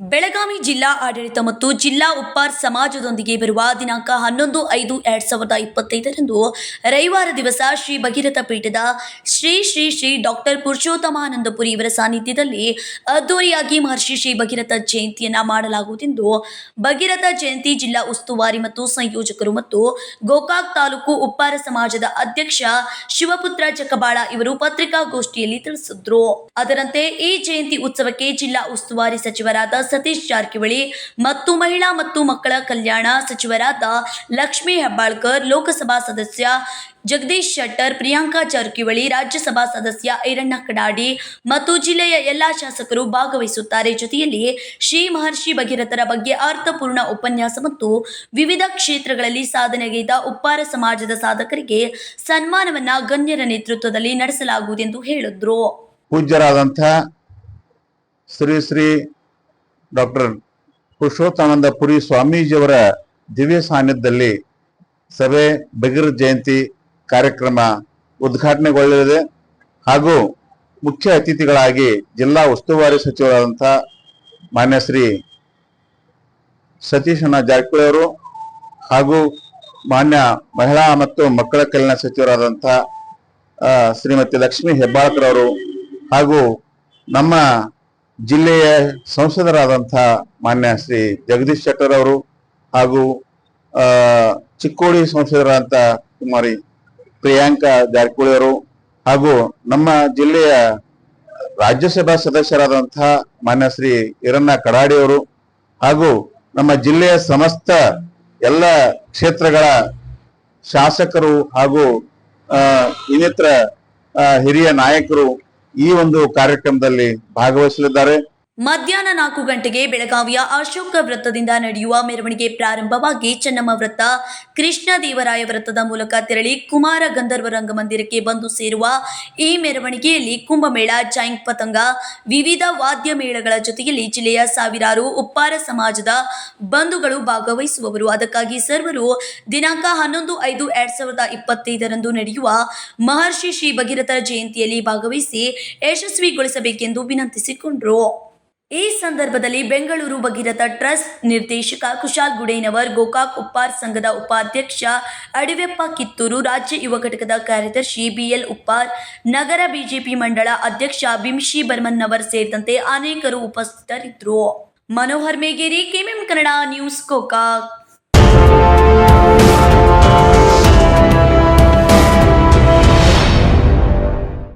ಬೆಳಗಾವಿ ಜಿಲ್ಲಾ ಆಡಳಿತ ಮತ್ತು ಜಿಲ್ಲಾ ಉಪ್ಪಾರ್ ಸಮಾಜದೊಂದಿಗೆ ಬರುವ ದಿನಾಂಕ ಹನ್ನೊಂದು ಐದು ಎರಡ್ ಸಾವಿರದ ಇಪ್ಪತ್ತೈದರಂದು ರವಿವಾರ ದಿವಸ ಶ್ರೀ ಭಗೀರಥ ಪೀಠದ ಶ್ರೀ ಶ್ರೀ ಶ್ರೀ ಡಾಕ್ಟರ್ ಪುರುಷೋತ್ತಮಾನಂದಪುರಿ ಇವರ ಸಾನ್ನಿಧ್ಯದಲ್ಲಿ ಅದ್ದೂರಿಯಾಗಿ ಮಹರ್ಷಿ ಶ್ರೀ ಭಗೀರಥ ಜಯಂತಿಯನ್ನ ಮಾಡಲಾಗುವುದೆಂದು ಭಗೀರಥ ಜಯಂತಿ ಜಿಲ್ಲಾ ಉಸ್ತುವಾರಿ ಮತ್ತು ಸಂಯೋಜಕರು ಮತ್ತು ಗೋಕಾಕ್ ತಾಲೂಕು ಉಪ್ಪಾರ ಸಮಾಜದ ಅಧ್ಯಕ್ಷ ಶಿವಪುತ್ರ ಜಕಬಾಳ ಇವರು ಪತ್ರಿಕಾಗೋಷ್ಠಿಯಲ್ಲಿ ತಿಳಿಸಿದ್ರು. ಅದರಂತೆ ಈ ಜಯಂತಿ ಉತ್ಸವಕ್ಕೆ ಜಿಲ್ಲಾ ಉಸ್ತುವಾರಿ ಸಚಿವರಾದ ಸತೀಶ್ ಜಾರಕಿಹೊಳಿ ಮತ್ತು ಮಹಿಳಾ ಮತ್ತು ಮಕ್ಕಳ ಕಲ್ಯಾಣ ಸಚಿವರಾದ ಲಕ್ಷ್ಮೀ ಹೆಬ್ಬಾಳ್ಕರ್, ಲೋಕಸಭಾ ಸದಸ್ಯ ಜಗದೀಶ್ ಶೆಟ್ಟರ್, ಪ್ರಿಯಾಂಕಾ ಜಾರಕಿಹೊಳಿ, ರಾಜ್ಯಸಭಾ ಸದಸ್ಯ ಐರಣ್ಣ ಕಡಾಡಿ ಮತ್ತು ಜಿಲ್ಲೆಯ ಎಲ್ಲಾ ಶಾಸಕರು ಭಾಗವಹಿಸುತ್ತಾರೆ. ಜೊತೆಯಲ್ಲಿ ಶ್ರೀ ಮಹರ್ಷಿ ಭಗೀರಥರ ಬಗ್ಗೆ ಅರ್ಥಪೂರ್ಣ ಉಪನ್ಯಾಸ ಮತ್ತು ವಿವಿಧ ಕ್ಷೇತ್ರಗಳಲ್ಲಿ ಸಾಧನೆಗೈದ ಉಪ್ಪಾರ ಸಮಾಜದ ಸಾಧಕರಿಗೆ ಸನ್ಮಾನವನ್ನ ಗಣ್ಯರ ನೇತೃತ್ವದಲ್ಲಿ ನಡೆಸಲಾಗುವುದೆಂದು ಹೇಳಿದ್ರು. ಪೂಜ್ಯರಾದಂಥ ಶ್ರೀ ಶ್ರೀ ಡಾಕ್ಟರ್ ಪುರುಷೋತ್ತಮಾನಂದ ಪುರಿ ಸ್ವಾಮೀಜಿಯವರ ದಿವ್ಯ ಸಾನ್ನಿಧ್ಯದಲ್ಲಿ ಸಭೆ ಬಗಿರ ಜಯಂತಿ ಕಾರ್ಯಕ್ರಮ ಉದ್ಘಾಟನೆಗೊಳ್ಳಲಿದೆ. ಹಾಗೂ ಮುಖ್ಯ ಅತಿಥಿಗಳಾಗಿ ಜಿಲ್ಲಾ ಉಸ್ತುವಾರಿ ಸಚಿವರಾದಂಥ ಮಾನ್ಯ ಶ್ರೀ ಸತೀಶಣ್ಣ ಜಾರಕಿಹೊಳಿ ಅವರು ಹಾಗೂ ಮಾನ್ಯ ಮಹಿಳಾ ಮತ್ತು ಮಕ್ಕಳ ಕಲ್ಯಾಣ ಸಚಿವರಾದಂಥ ಶ್ರೀಮತಿ ಲಕ್ಷ್ಮಿ ಹೆಬ್ಬಾಳ್ಕರ್ ಅವರು ಹಾಗೂ ನಮ್ಮ ಜಿಲ್ಲೆಯ ಸಂಸದರಾದಂಥ ಮಾನ್ಯ ಶ್ರೀ ಜಗದೀಶ್ ಶೆಟ್ಟರ್ ಅವರು ಹಾಗೂ ಚಿಕ್ಕೋಡಿ ಸಂಸದರಾದಂಥ ಕುಮಾರಿ ಪ್ರಿಯಾಂಕಾ ಜಾರಕಿಹೊಳಿ ಅವರು ಹಾಗೂ ನಮ್ಮ ಜಿಲ್ಲೆಯ ರಾಜ್ಯಸಭಾ ಸದಸ್ಯರಾದಂಥ ಮಾನ್ಯ ಶ್ರೀ ಈರಣ್ಣ ಕಡಾಡಿ ಅವರು ಹಾಗೂ ನಮ್ಮ ಜಿಲ್ಲೆಯ ಸಮಸ್ತ ಎಲ್ಲ ಕ್ಷೇತ್ರಗಳ ಶಾಸಕರು ಹಾಗೂ ಇನ್ನಿತರ ಹಿರಿಯ ನಾಯಕರು ಈ ಒಂದು ಕಾರ್ಯಕ್ರಮದಲ್ಲಿ ಭಾಗವಹಿಸಲಿದ್ದಾರೆ. ಮಧ್ಯಾಹ್ನ ನಾಲ್ಕು ಗಂಟೆಗೆ ಬೆಳಗಾವಿಯ ಅಶೋಕ ವೃತ್ತದಿಂದ ನಡೆಯುವ ಮೆರವಣಿಗೆ ಪ್ರಾರಂಭವಾಗಿ ಚೆನ್ನಮ್ಮ ವೃತ್ತ, ಕೃಷ್ಣ ದೇವರಾಯ ವೃತ್ತದ ಮೂಲಕ ತೆರಳಿ ಕುಮಾರ ಗಂಧರ್ವ ರಂಗಮಂದಿರಕ್ಕೆ ಬಂದು ಸೇರುವ ಈ ಮೆರವಣಿಗೆಯಲ್ಲಿ ಕುಂಭಮೇಳ ಜೈಂಗ್ ಪತಂಗ, ವಿವಿಧ ವಾದ್ಯ ಮೇಳಗಳ ಜೊತೆಯಲ್ಲಿ ಜಿಲ್ಲೆಯ ಸಾವಿರಾರು ಉಪ್ಪಾರ ಸಮಾಜದ ಬಂಧುಗಳು ಭಾಗವಹಿಸುವವರು. ಅದಕ್ಕಾಗಿ ಸರ್ವರು ದಿನಾಂಕ ಹನ್ನೊಂದು ಐದು ಎರಡ್ ಸಾವಿರದ ಇಪ್ಪತ್ತೈದರಂದು ನಡೆಯುವ ಮಹರ್ಷಿ ಶ್ರೀ ಭಗೀರಥ ಜಯಂತಿಯಲ್ಲಿ ಭಾಗವಹಿಸಿ ಯಶಸ್ವಿಗೊಳಿಸಬೇಕೆಂದು ವಿನಂತಿಸಿಕೊಂಡರು. ಈ ಸಂದರ್ಭದಲ್ಲಿ ಬೆಂಗಳೂರು ಭಗೀರಥ ಟ್ರಸ್ಟ್ ನಿರ್ದೇಶಕ ಕುಶಾಲ್ ಗುಡೇನವರ್, ಗೋಕಾಕ್ ಉಪ್ಪಾರ್ ಸಂಘದ ಉಪಾಧ್ಯಕ್ಷ ಅಡಿವೆಪ್ಪ ಕಿತ್ತೂರು, ರಾಜ್ಯ ಯುವ ಘಟಕದ ಕಾರ್ಯದರ್ಶಿ ಬಿಎಲ್ ಉಪ್ಪಾರ್, ನಗರ ಬಿಜೆಪಿ ಮಂಡಳ ಅಧ್ಯಕ್ಷ ಬಿಂಶಿ ಬರ್ಮನ್ನವರ್ ಸೇರಿದಂತೆ ಅನೇಕರು ಉಪಸ್ಥಿತರಿದ್ದರು. Manohar Megeri, KMM Kannada news, Gokak.